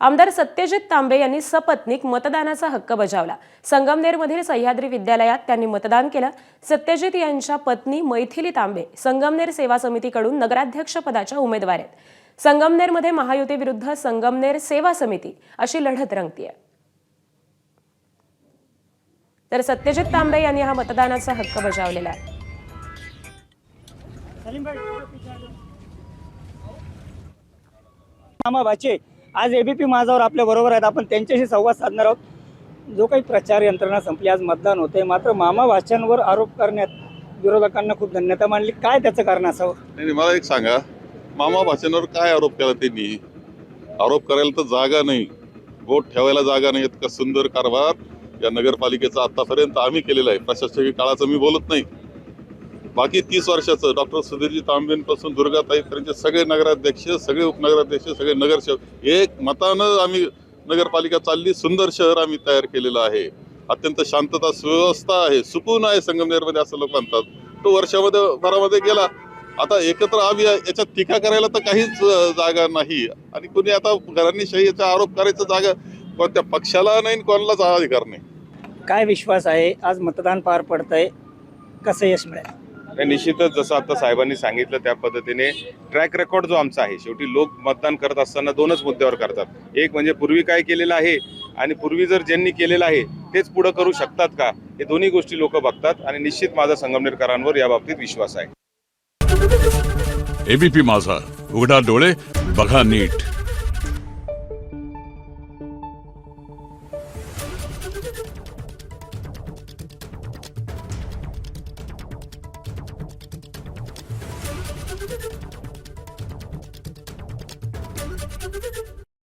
आमदार सत्यजित तांबे यांनी सपत्नीक मतदानाचा हक्क बजावला. संगमनेरमधील सह्याद्री विद्यालयात त्यांनी मतदान केलं. सत्यजित यांच्या पत्नी मैथिली तांबे संगमनेर सेवा समितीकडून नगराध्यक्षपदाच्या उमेदवार आहेत. संगमनेरमध्ये महायुतीविरुद्ध संगमनेर सेवा समिती अशी लढत रंगतीये. तर सत्यजित तांबे यांनी हा मतदानाचा हक्क बजावलेला आहे. मामा भाचे. आज एबीपी माझावर आपल्या बरोबर आहेत. आपण त्यांच्याशी संवाद साधणार आहोत. जो काही प्रचार यंत्रणा संपली आज मतदान होते मात्र मामा भाषांवर आरोप करण्यात विरोधकांना खूप धन्यता मानली. काय त्याचं कारण असावं? नाही मला एक सांगा. मामा भाषांवर काय आरोप केला त्यांनी? आरोप करायला तर जागा नाही. बोट ठेवायला जागा नाही. इतका सुंदर कारभार या नगरपालिकेचा आतापर्यंत आम्ही केलेला आहे. प्रशासकीय काळाचं मी बोलत नाही. बाकी तीस वर्षाचं डॉक्टर सुधीरजी तांबेंपासून दुर्गाताईपर्यंतचे सगळे नगराध्यक्ष सगळे उपनगराध्यक्ष सगळे नगरसेवक एक मतानं आम्ही नगरपालिका चालली सुंदर शहर आम्ही तयार केलेलं आहे. अत्यंत शांतता सुव्यवस्था आहे. सुकून आहे संगमनेरमध्ये असं लोक म्हणतात. तो वर्षामध्ये भरामध्ये गेला. आता एकत्र आम्ही याच्यात टीका करायला तर काहीच जागा नाही. आणि कुणी आता घराणीशाहीचा आरोप करायचा जागा कोणत्या पक्षाला नाही कोणालाच अधिकार नाही. काय विश्वास आहे? आज मतदान पार पडतंय. कसं यश मिळेल? नाही, निश्चितच जसं आता साहेबांनी सांगितलं त्या पद्धतीने ट्रॅक रेकॉर्ड जो आमचा आहे शेवटी लोक मतदान करत असताना दोनच मुद्द्यावर करतात. एक म्हणजे पूर्वी काय केलेलं आहे आणि पूर्वी जर ज्यांनी केलेलं आहे तेच पुढं करू शकतात का? हे दोन्ही गोष्टी लोक बघतात आणि निश्चित माझा संगमनेरकरांवर या बाबतीत विश्वास आहे. एबीपी माझा उघडा डोळे बघा नीट.